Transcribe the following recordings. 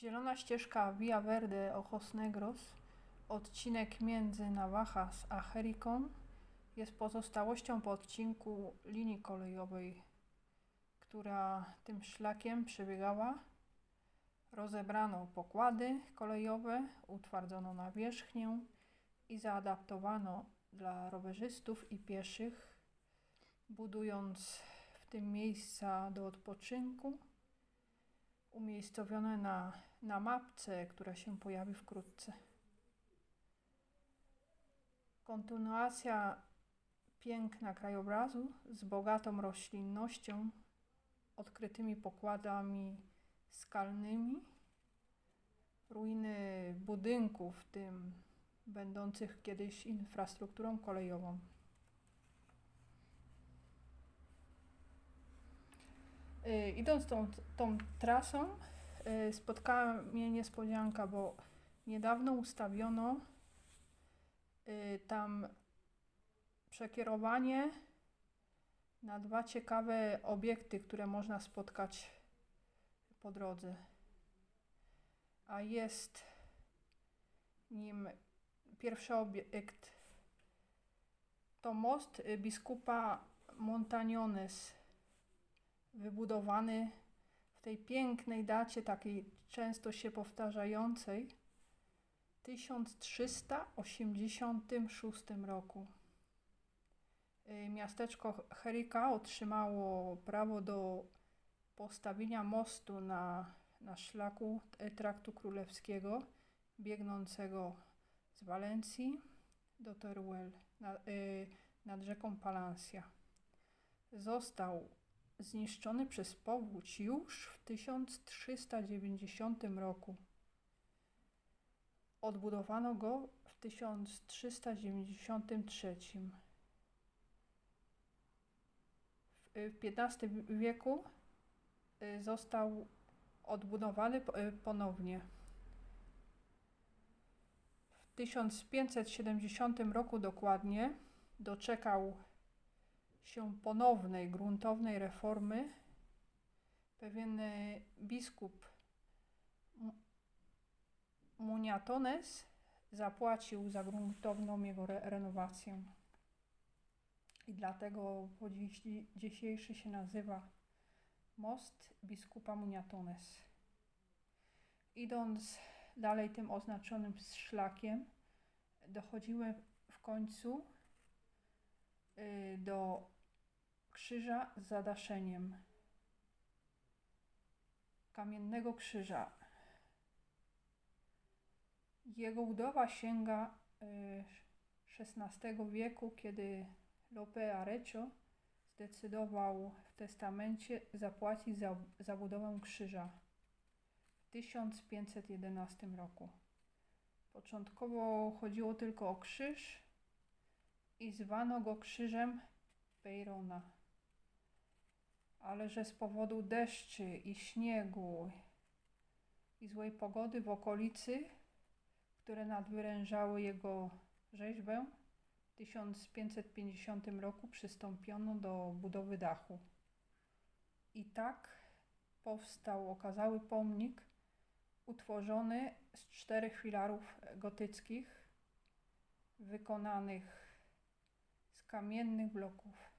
Zielona ścieżka Via Verde Ojos Negros, odcinek między Navajas a Jericó, jest pozostałością po odcinku linii kolejowej, która tym szlakiem przebiegała. Rozebrano pokłady kolejowe, utwardzono nawierzchnię i zaadaptowano dla rowerzystów i pieszych, budując w tym miejsca do odpoczynku umiejscowione na, na mapce, która się pojawi wkrótce. Kontynuacja piękna krajobrazu z bogatą roślinnością, odkrytymi pokładami skalnymi, ruiny budynków, w tym będących kiedyś infrastrukturą kolejową. Y, idąc tą, tą trasą, spotkała mnie niespodzianka, bo niedawno ustawiono y, tam przekierowanie na dwa ciekawe obiekty, które można spotkać po drodze. A jest nim pierwszy obiekt to most biskupa Montañones wybudowany w tej pięknej dacie, takiej często się powtarzającej, 1386 roku. Y, miasteczko Herika otrzymało prawo do postawienia mostu na, na szlaku traktu królewskiego biegnącego z Walencji do Teruel nad, y, nad rzeką Palancia. Został zniszczony przez powódź już w 1390 roku. Odbudowano go w 1393. W XV wieku y, został odbudowany y, ponownie. W 1570 roku dokładnie doczekał się ponownej, gruntownej reformy, pewien e, biskup Muniatones zapłacił za gruntowną jego re renowację. I dlatego po dziś, dzisiejszy się nazywa Most biskupa Muniatones. Idąc dalej tym oznaczonym szlakiem, dochodzimy w końcu do krzyża z zadaszeniem. Kamiennego krzyża. Jego budowa sięga XVI y, wieku, kiedy Lope Arecho zdecydował w testamencie zapłacić za, za budowę krzyża w 1511 roku. Początkowo chodziło tylko o krzyż i zwano go krzyżem Peyrona ale że z powodu deszczy i śniegu i złej pogody w okolicy, które nadwyrężały jego rzeźbę, w 1550 roku przystąpiono do budowy dachu. I tak powstał okazały pomnik utworzony z czterech filarów gotyckich, wykonanych kamiennych bloków.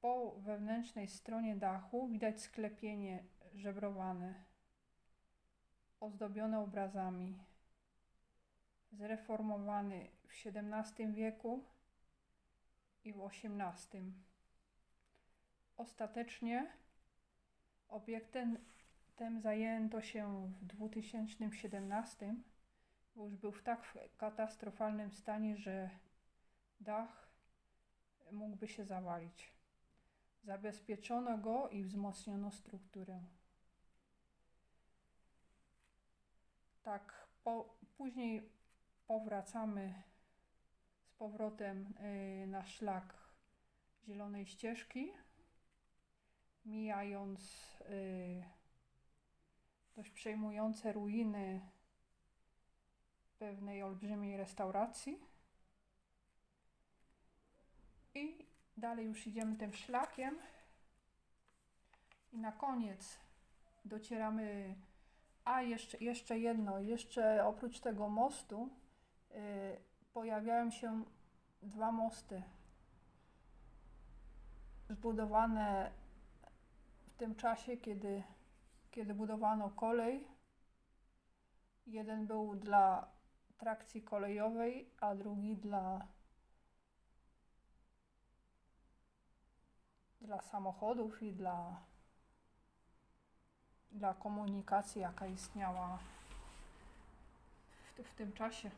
Po wewnętrznej stronie dachu widać sklepienie żebrowane, ozdobione obrazami, zreformowany w XVII wieku i w XVIII. Ostatecznie obiektem tym zajęto się w 2017, bo już był w tak katastrofalnym stanie, że dach mógłby się zawalić. Zabezpieczono go i wzmocniono strukturę. Tak, po, później powracamy z powrotem y, na szlak zielonej ścieżki, mijając y, dość przejmujące ruiny pewnej olbrzymiej restauracji. I Dalej już idziemy tym szlakiem. I na koniec docieramy. A jeszcze, jeszcze jedno, jeszcze oprócz tego mostu y, pojawiają się dwa mosty zbudowane w tym czasie, kiedy, kiedy budowano kolej. Jeden był dla trakcji kolejowej, a drugi dla, dla samochodów i dla, dla komunikacji, jaka istniała w, w tym czasie.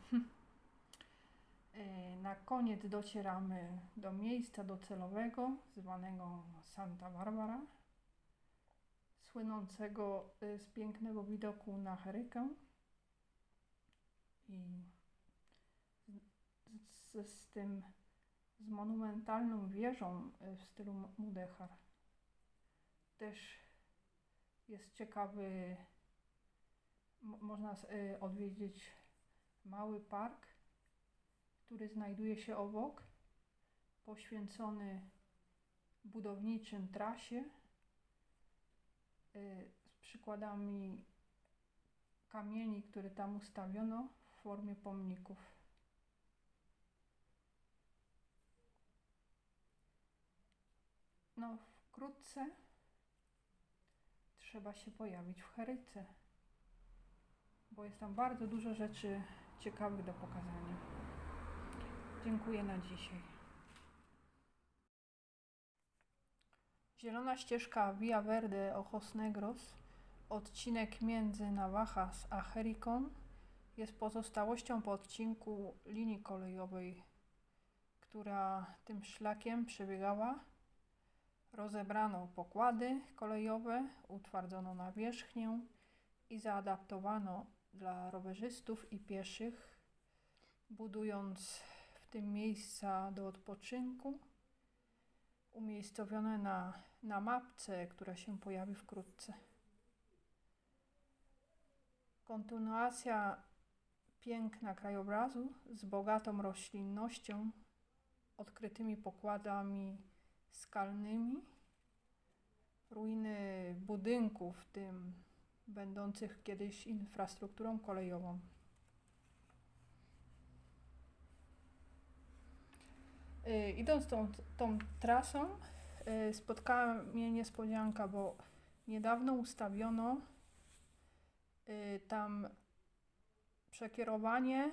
Y, Na koniec docieramy do miejsca docelowego, zwanego Santa Barbara, słynącego y, z pięknego widoku na Herykę i z, z, tym, z monumentalną wieżą y, w stylu mu- mudechar. Też jest ciekawy, mo- można y, odwiedzić mały park, który znajduje się obok, poświęcony budowniczym trasie y, z przykładami kamieni, które tam ustawiono formie pomników. No, wkrótce trzeba się pojawić w Heryce, bo jest tam bardzo dużo rzeczy ciekawych do pokazania. Dziękuję na dzisiaj. Zielona ścieżka Via Verde Ojos Negros, odcinek między Navajas a Jericó, jest pozostałością po odcinku linii kolejowej, która tym szlakiem przebiegała. Rozebrano pokłady kolejowe, utwardzono nawierzchnię i zaadaptowano dla rowerzystów i pieszych, budując w tym miejsca do odpoczynku, umiejscowione na, na mapce, która się pojawi wkrótce. Kontynuacja piękna krajobrazu z bogatą roślinnością, odkrytymi pokładami skalnymi, ruiny budynków, w tym będących kiedyś infrastrukturą kolejową. Y, Idąc tą, tą trasą, y, spotkała mnie niespodzianka, bo niedawno ustawiono y, tam przekierowanie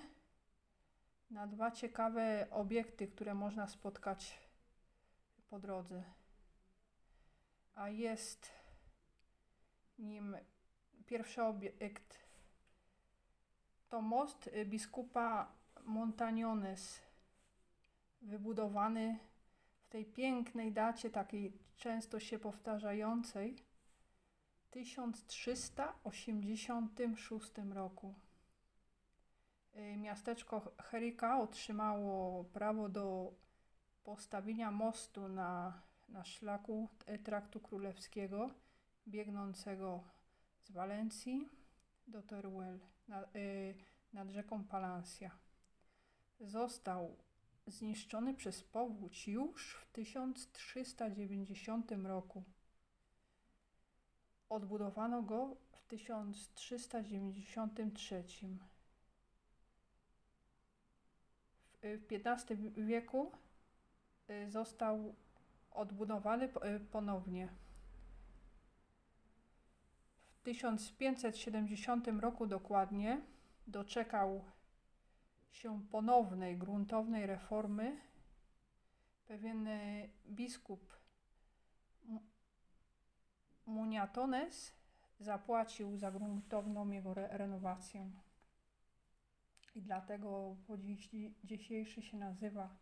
na dwa ciekawe obiekty, które można spotkać po drodze. A jest nim pierwszy obiekt to most biskupa Montañones wybudowany w tej pięknej dacie, takiej często się powtarzającej, 1386 roku. Y, Miasteczko Herika otrzymało prawo do postawienia mostu na, na szlaku Traktu Królewskiego biegnącego z Walencji do Teruel na, y, nad rzeką Palancia. Został zniszczony przez powódź już w 1390 roku. Odbudowano go w 1393. W, y, w XV wieku y, został odbudowany y, ponownie. W 1570 roku dokładnie doczekał się ponownej, gruntownej reformy, pewien biskup Muniatones zapłacił za gruntowną jego re- renowację. I dlatego po dziś, dzisiejszy się nazywa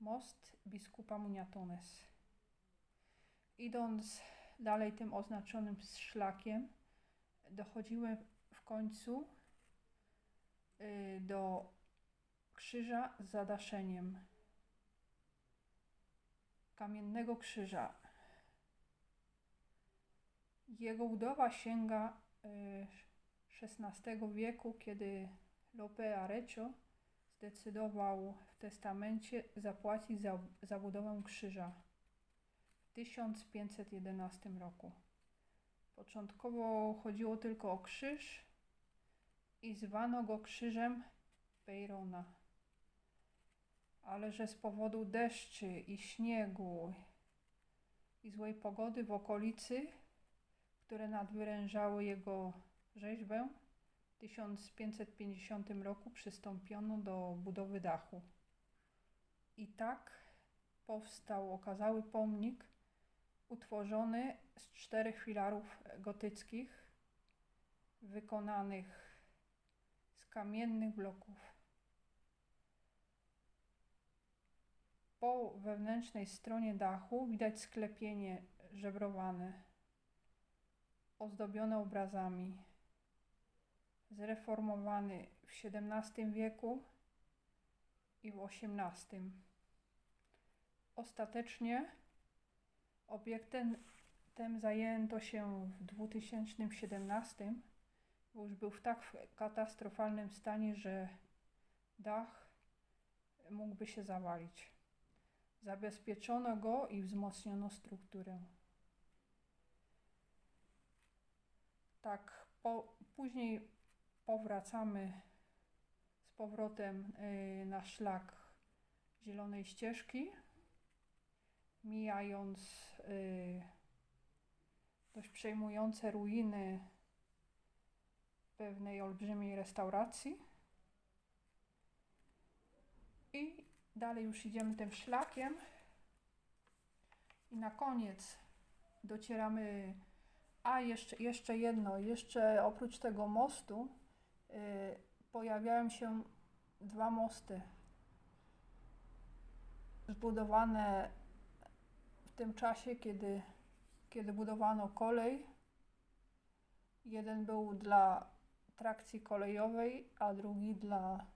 Most biskupa Muniatones. Idąc dalej tym oznaczonym szlakiem, dochodziłem w końcu y, do krzyża z zadaszeniem. Kamiennego krzyża. Jego budowa sięga y, XVI wieku, kiedy Lope Arecho zdecydował w testamencie zapłacić za, za budowę krzyża w 1511 roku. Początkowo chodziło tylko o krzyż i zwano go krzyżem Pejrona. Ale że z powodu deszczy i śniegu i złej pogody w okolicy, które nadwyrężały jego rzeźbę, 1550 roku przystąpiono do budowy dachu. I tak powstał okazały pomnik utworzony z czterech filarów gotyckich wykonanych z kamiennych bloków. Po wewnętrznej stronie dachu widać sklepienie żebrowane, ozdobione obrazami, zreformowany w XVII wieku i w XVIII. Ostatecznie obiektem tym zajęto się w 2017, bo już był w tak katastrofalnym stanie, że dach mógłby się zawalić. Zabezpieczono go i wzmocniono strukturę. Tak, po, później powracamy z powrotem y, na szlak Zielonej Ścieżki, mijając y, dość przejmujące ruiny pewnej olbrzymiej restauracji. I dalej już idziemy tym szlakiem. I na koniec docieramy. A jeszcze, jeszcze jedno, jeszcze oprócz tego mostu pojawiają się dwa mosty zbudowane w tym czasie, kiedy, kiedy budowano kolej. Jeden był dla trakcji kolejowej, a drugi dla,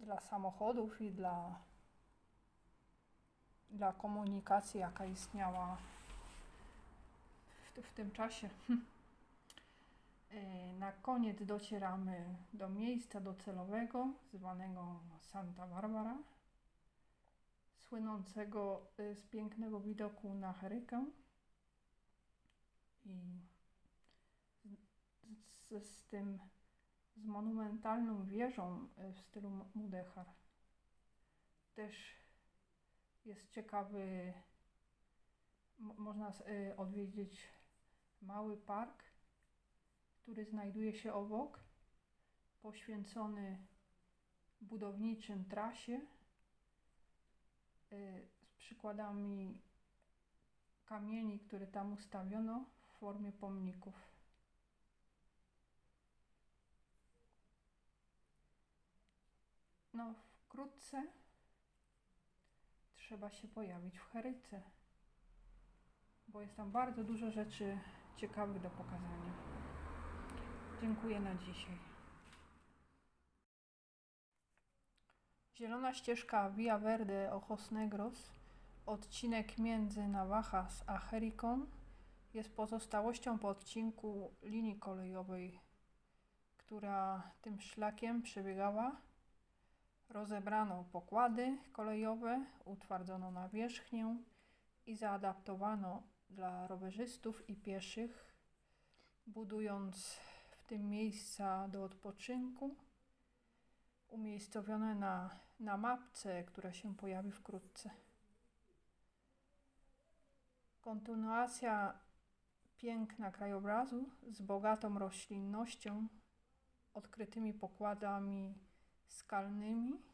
dla samochodów i dla, dla komunikacji, jaka istniała w, w tym czasie. E, na koniec docieramy do miejsca docelowego, zwanego Santa Barbara, słynącego e, z pięknego widoku na Herykę i z, z, z tym z monumentalną wieżą e, w stylu Mudechar. Też jest ciekawy, można odwiedzić mały park który znajduje się obok, poświęcony budowniczym trasie y, z przykładami kamieni, które tam ustawiono w formie pomników. No, wkrótce trzeba się pojawić w Heryce, bo jest tam bardzo dużo rzeczy ciekawych do pokazania. Dziękuję na dzisiaj. Zielona ścieżka Via Verde Ojos Negros, odcinek między Navajas a Jericon, jest pozostałością po odcinku linii kolejowej, która tym szlakiem przebiegała. Rozebrano pokłady kolejowe, utwardzono nawierzchnię i zaadaptowano dla rowerzystów i pieszych, budując tym miejsca do odpoczynku, umiejscowione na, na mapce, która się pojawi wkrótce. Kontynuacja piękna krajobrazu z bogatą roślinnością, odkrytymi pokładami skalnymi